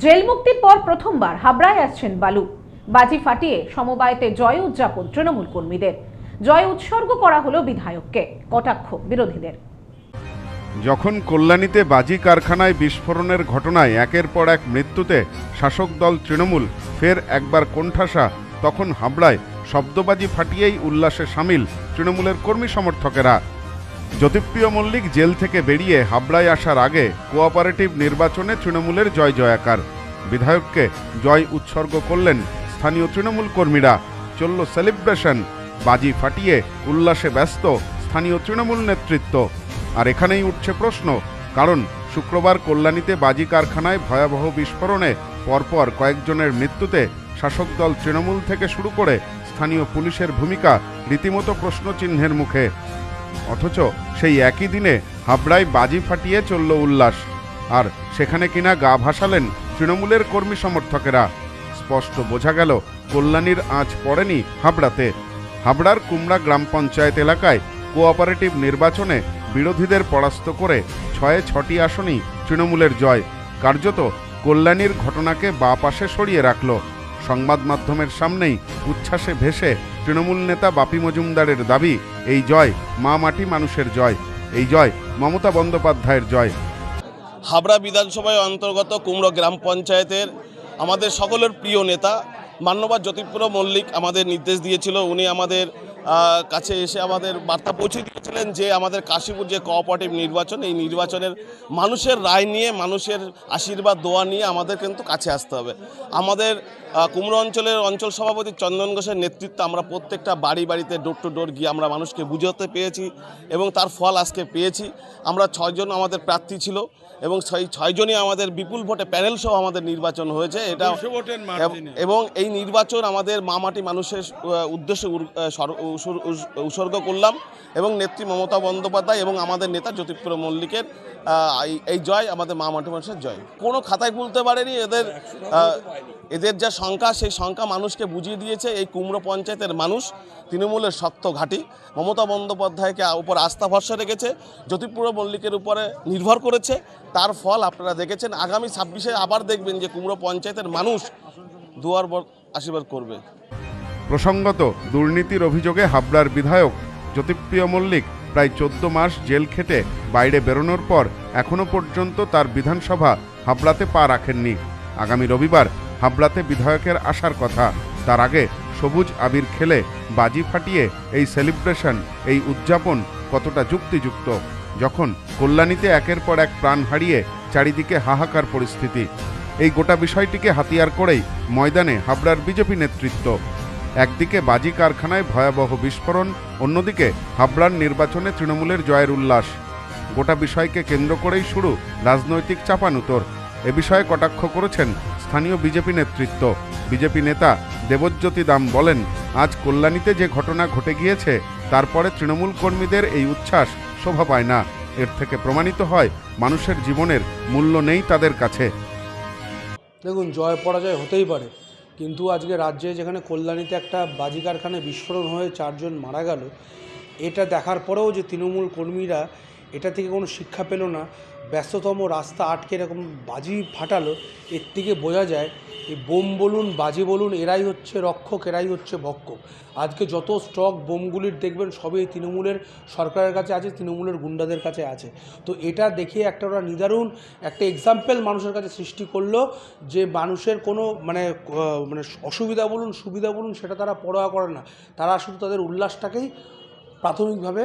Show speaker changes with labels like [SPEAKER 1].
[SPEAKER 1] Jail মুক্তির পর প্রথমবার হাবড়ায় আসছেন বালু। বাজি ফাটিয়ে সমবায়তে জয় উদযাপন তৃণমূল কর্মীদের। জয় উৎসর্গ করা হলো বিধায়ককে, কটাক্ষ বিরোধীদের।
[SPEAKER 2] যখন কল্যাণীতে বাজি কারখানায় বিস্ফোরণের ঘটনায় একের পর এক মৃত্যুতে শাসক দল তৃণমূল ফের একবার কোণঠাসা, তখন হাবড়ায় শব্দবাজি ফাটিয়েই উল্লাসে সামিল তৃণমূলের কর্মী সমর্থকেরা। জ্যোতিপ্রিয় মল্লিক জেল থেকে বেরিয়ে হাবড়ায় আসার আগে কোঅপারেটিভ নির্বাচনে তৃণমূলের জয় জয়াকার। বিধায়ককে জয় উৎসর্গ করলেন স্থানীয় তৃণমূল কর্মীরা। চলল সেলিব্রেশন, বাজি ফাটিয়ে উল্লাসে ব্যস্ত স্থানীয় তৃণমূল নেতৃত্ব। আর এখানেই উঠছে প্রশ্ন, কারণ শুক্রবার কল্যাণীতে বাজি কারখানায় ভয়াবহ বিস্ফোরণে পরপর কয়েকজনের মৃত্যুতে শাসক দল তৃণমূল থেকে শুরু করে স্থানীয় পুলিশের ভূমিকা রীতিমতো প্রশ্নচিহ্নের মুখে। অথচ সেই একই দিনে হাবড়ায় বাজি ফাটিয়ে চলল উল্লাস। আর সেখানে কিনা গা ভাসালেন তৃণমূলের কর্মী সমর্থকেরা। স্পষ্ট বোঝা গেল, কল্যাণীর আঁচ পড়েনি হাবড়াতে। হাবড়ার কুমড়া গ্রাম পঞ্চায়েত এলাকায় কোঅপারেটিভ নির্বাচনে বিরোধীদের পরাস্ত করে ছয়ে ছটি আসনই তৃণমূলের জয়। কার্যত কল্যাণীর ঘটনাকে বা পাশে সরিয়ে রাখল। সংবাদ মাধ্যমের সামনেই উচ্ছ্বাসে ভেসে তৃণমূল নেতা বাপি মজুমদারের দাবি, এই জয় মা মাটি মানুষের জয়, এই জয় মমতা বন্দ্যোপাধ্যায়ের জয়।
[SPEAKER 3] হাবড়া বিধানসভায় অন্তর্গত কুমড়ো গ্রাম পঞ্চায়েতের আমাদের সকলের প্রিয় নেতা মান্যবাদ জ্যোতিপ্র মল্লিক আমাদের নির্দেশ দিয়েছিল, উনি আমাদের কাছে এসে আমাদের বার্তা পৌঁছে দিয়েছিলেন যে আমাদের কাশীপুর যে কোঅপারেটিভ নির্বাচন এই নির্বাচনের মানুষের রায় নিয়ে মানুষের আশীর্বাদ দোয়া নিয়ে আমাদের কিন্তু কাছে আসতে হবে। আমাদের কুমড়ো অঞ্চলের অঞ্চল সভাপতি চন্দন ঘোষের নেতৃত্বে আমরা প্রত্যেকটা বাড়ি বাড়িতে ডোর টু ডোর গিয়ে আমরা মানুষকে বুঝাতে পেয়েছি এবং তার ফল আজকে পেয়েছি। আমরা ছয়জন আমাদের প্রার্থী ছিল এবং সেই ছয়জনই আমাদের বিপুল ভোটে প্যানেল সহ আমাদের নির্বাচন হয়েছে। এটা এবং এই নির্বাচন আমাদের মামাটি মানুষের উদ্দেশ্যে উৎসর্গ করলাম এবং নেত্রী মমতা বন্দ্যোপাধ্যায় এবং আমাদের নেতা জ্যোতিপ্র মল্লিকের এই- জয় আমাদের মামাটি মানুষের জয়। কোনো খাতায় তুলতে পারেনি, এদের এদের যা সংখ্যা, সেই সংখ্যা মানুষকে বুঝিয়ে দিয়েছে এই কুমড়ো পঞ্চায়েতের মানুষ, তৃণমূলের শক্ত ঘাঁটি। মমতা বন্দ্যোপাধ্যায়কে উপর আস্থা ভরসা রেখেছে জ্যোতিপুর মল্লিকের উপরে নির্ভর করেছে, তার ফল আপনারা দেখেছেন। আগামী ছাব্বিশে আবার দেখবেন যে কুমড়ো পঞ্চায়েতের মানুষ দুয়ার আশীর্বাদ করবে।
[SPEAKER 2] প্রসঙ্গত, দুর্নীতির অভিযোগে হাবড়ার বিধায়ক জ্যোতিপ্রিয় মল্লিক প্রায় চোদ্দ মাস জেল খেটে বাইরে বেরোনোর পর এখনও পর্যন্ত তার বিধানসভা হাবড়াতে পা রাখেননি। আগামী রবিবার হাবড়াতে বিধায়কের আসার কথা। তার আগে সবুজ আবির খেলে বাজি ফাটিয়ে এই সেলিব্রেশন, এই উদযাপন কতটা যুক্তিযুক্ত? যখন কল্যাণীতে একের পর এক প্রাণ হারিয়ে চারিদিকে হাহাকার পরিস্থিতি। এই গোটা বিষয়টিকে হাতিয়ার করেই ময়দানে হাবড়ার বিজেপি নেতৃত্ব। একদিকে বাজি কারখানায় ভয়াবহ বিস্ফোরণ, অন্যদিকে হাবড়ার নির্বাচনে তৃণমূলের জয়ের উল্লাস। গোটা বিষয়কে কেন্দ্র করেই শুরু রাজনৈতিক চাপানুতর। এ বিষয়ে কটাক্ষ করেছেন স্থানীয় বিজেপি নেতৃত্ব। বিজেপি নেতা দেবজ্যোতি দাম বলেন, আজ কল্যাণীতে যে ঘটনা ঘটে গিয়েছে, তারপরে তৃণমূল কর্মীদের এই উচ্ছ্বাস শোভা পায় না। এর থেকে প্রমাণিত হয়, মানুষের জীবনের মূল্য নেই তাদের কাছে।
[SPEAKER 4] দেখুন, জয় পরাজয় হতেই পারে। কিন্তু আজকে রাজ্যে যেখানে কল্যাণীতে একটা বাজি কারখানায় বিস্ফোরণ হয়ে চারজন মারা গেল, এটা দেখার পরেও যে তৃণমূল কর্মীরা এটা থেকে কোনো শিক্ষা পেল না। ব্যস্ততম রাস্তা আটকে এরকম বাজি ফাটালো। এর থেকে বোঝা যায়, এই বোম বলুন, বাজি বলুন, এরাই হচ্ছে রক্ষক, এরাই হচ্ছে ভক্ষক। আজকে যত স্টক বোমগুলির দেখবেন, সবই তৃণমূলের সরকারের কাছে আছে, তৃণমূলের গুন্ডাদের কাছে আছে। তো এটা দেখে একটা ওরা নিদারুণ একটা এক্সাম্পল মানুষের কাছে সৃষ্টি করল যে মানুষের কোনো মানে মানে অসুবিধা বলুন, সুবিধা বলুন, সেটা তারা পরোয়া করে না। তারা শুধু তাদের উল্লাসটাকেই প্রাথমিকভাবে